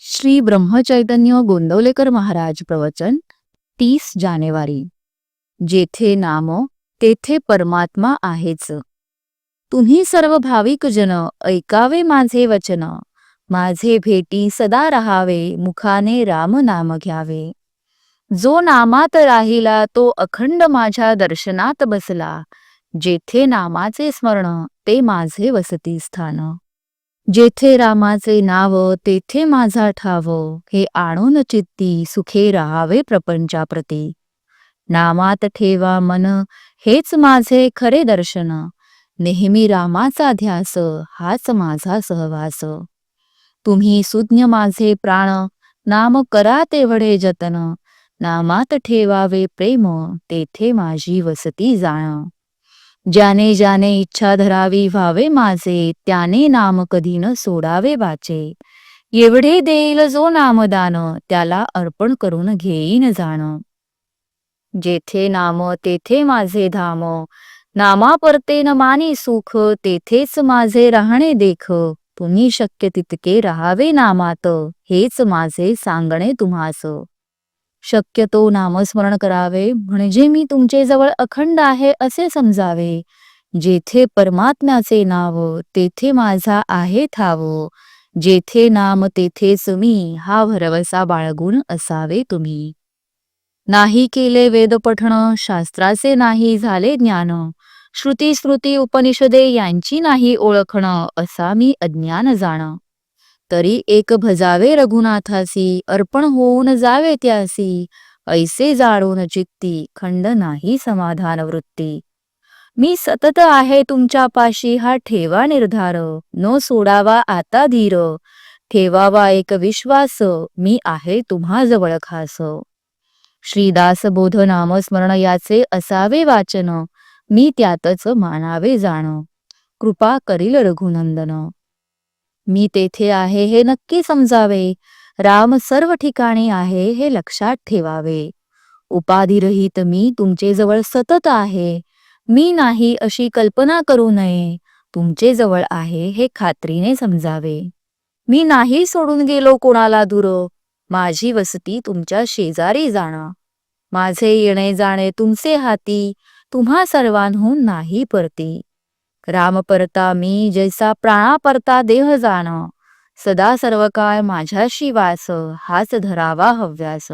श्री ब्रह्मचैतन्य गोंदवलेकर महाराज प्रवचन तीस जानेवारी. जेथे नाम तेथे परमात्मा आहेच. तुम्ही सर्व भाविक जन ऐकावे माझे वचन. माझे भेटी सदा रहावे मुखाने राम नाम घ्यावे. जो नामात राहिला तो अखंड माझ्या दर्शनात बसला. जेथे नामाचे स्मरण ते माझे वसती स्थान जेथे रामाचे नाव तेथे माझा ठाव हे आणून चित्ती सुखे राहावे प्रपंचाप्रती. नामात ठेवा मन हेच माझे खरे दर्शन. नेहमी रामाचा ध्यास हाच माझा सहवास. तुम्ही सुज्ञ माझे प्राण नाम करा तेवढे जतन. नामात ठेवावे प्रेम तेथे माझी वसती जाण. ज्याने ज्याने इच्छा धरावी व्हावे माझे त्याने नाम कधी न सोडावे वाचे. एवढे देईल जो नामदान त्याला अर्पण करून घेईन जाण. जेथे नाम तेथे माझे धाम. नामा परते न मानी सुख तेथेच माझे राहणे देख. तुम्ही शक्य तितके राहावे नामात हेच माझे सांगणे तुम्हास. शक्यतो नामस्मरण करावे. म्हणजे मी तुमचे जवळ अखंड आहे असे समजावे. जेथे परमात्म्याचे नाव तेथे माझा आहे थाव जेथे नाम तेथेच मी हा भरवसा बाळगून असावे तुम्ही. नाही केले वेद पठण शास्त्राचे नाही झाले ज्ञान. श्रुती स्मृती उपनिषदे यांची नाही ओळखणं असा मी अज्ञान जाण. तरी एक भजावे रघुनाथासी अर्पण होऊन जावे त्यासी. ऐसे जाळून चित्ती खंड नाही समाधान वृत्ती मी सतत आहे तुमच्या पाशी हा ठेवा निर्धार. न सोडावा आता धीर. ठेवावा एक विश्वास. मी आहे तुम्हा जवळ खास. श्रीदास बोध नामस्मरण याचे असावे वाचन. मी त्यातच मानावे जाण. कृपा करील रघुनंदन. मी तेथे आहे हे नक्की समजावे. राम सर्व ठिकाणी आहे हे लक्षात ठेवावे. उपाधिरहित मी तुमचे जवळ सतत आहे. मी नाही अशी कल्पना करू नये. तुमचे जवळ आहे हे खात्रीने समजावे. मी नाही सोडून गेलो कोणाला दूर. माझी वसती तुमच्या शेजारी जाणं. माझे येणे जाणे तुमचे हाती. तुम्हा सर्वांहून नाही परती. राम परता मी जैसा प्राणा परता देह जाण सदा सर्व काळ माझ्याशी वास हाच धरावा हव्यास.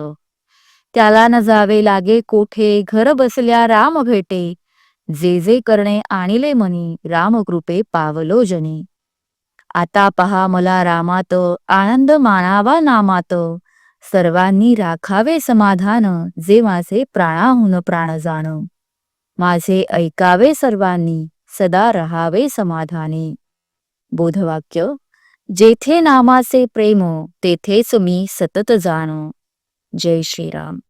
त्याला न जावे लागे कोठे घर बसल्या राम भेटे. जे जे करणे आणिले मनी रामकृपे पावलो जनी. आता पहा मला रामात आनंद मानावा नामात. सर्वांनी राखावे समाधान जे माझे प्राणाहून प्राण जाण माझे ऐकावे सर्वांनी सदा रहावे समाधानी. बोधवाक्य जेथे नामाचे प्रेम तेथेच मी सतत जाण. जय श्रीराम.